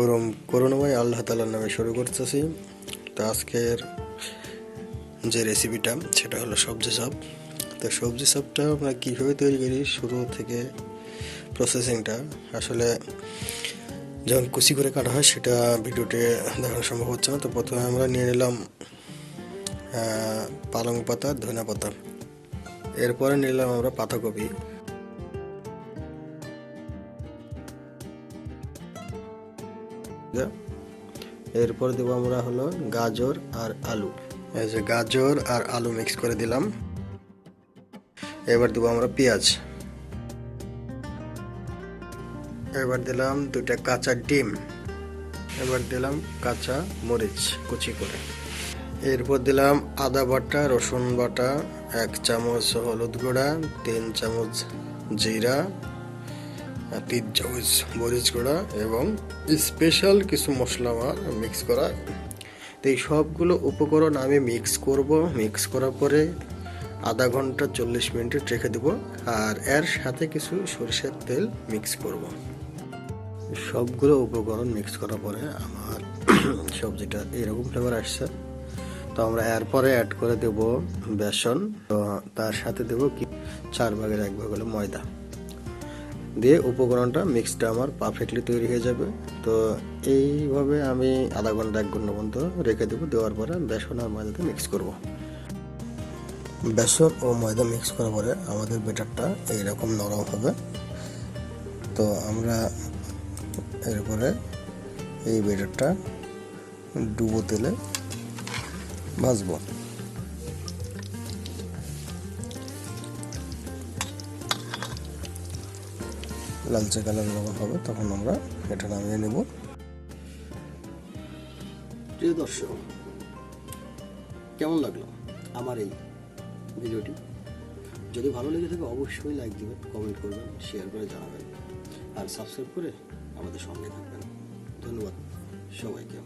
করম করুণাময় আল্লাহ তালার নামে শুরু করতেছি। তো আজকের যে রেসিপিটা সেটা হলো সবজি চপ। তো সবজি চপটা আমরা কীভাবে তৈরি করি, শুরু থেকে প্রসেসিংটা আসলে যখন কুচি করে কাটা হয়, সেটা ভিডিওতে দেখানো সম্ভব হচ্ছে না। তো প্রথমে আমরা নিয়ে নিলাম পালং পাতা ধনে পাতা। এরপরে নিলাম আমরা পাতাকপি। এরপর দেবো আমরা হলো গাজর আর আলু। এই যে গাজর আর আলু মিক্স করে দিলাম। এবার দেবো আমরা পেঁয়াজ। এবার দিলাম দুটা কাঁচা ডিম। এবার দিলাম কাঁচা মরিচ কুচি করে। এরপর দিলাম আদা বাটা, রসুন বাটা, এক চামচ হলুদ গুঁড়া, তিন চামচ জিরা তিন চামচ মরিচ গুঁড়া এবং স্পেশাল কিছু মশলা আমার মিক্স করা। তো এই সবগুলো উপকরণ আমি মিক্স করব। মিক্স করার পরে আধা ঘণ্টা চল্লিশ মিনিট রেখে দেব আর এর সাথে কিছু সরিষার তেল মিক্স করব। সবগুলো উপকরণ মিক্স করার পরে আমার সবজিটা এরকম ফ্লেভার আসছে, তো আমরা এরপরে অ্যাড করে দেব বেসন। তো তার সাথে দেব কি? চার ভাগের এক ভাগ হলো ময়দা। দিয়ে উপকরণটা মিক্সটা আমার পারফেক্টলি তৈরি হয়ে যাবে। তো এইভাবে আমি আধা ঘণ্টা, এক ঘণ্টা পর্যন্ত রেখে দেবো। দেওয়ার পরে বেসন আর ময়দাতে মিক্স করব। বেসন ও ময়দা মিক্স করার পরে আমাদের বেটারটা এইরকম নরম হবে। তো আমরা এরপরে এই বেটারটা ডুবো তেলে ভাজবো। লালচে কালার যখন হবে, তখন আমরা এটা নামিয়ে নেব। প্রিয় দর্শক, কেমন লাগল আমার এই ভিডিওটি? যদি ভালো লেগে থাকে, অবশ্যই লাইক দেবেন কমেন্ট করবেন শেয়ার করে জানাবেন, আর সাবস্ক্রাইব করে আমাদের সঙ্গে থাকবেন। ধন্যবাদ সবাইকে।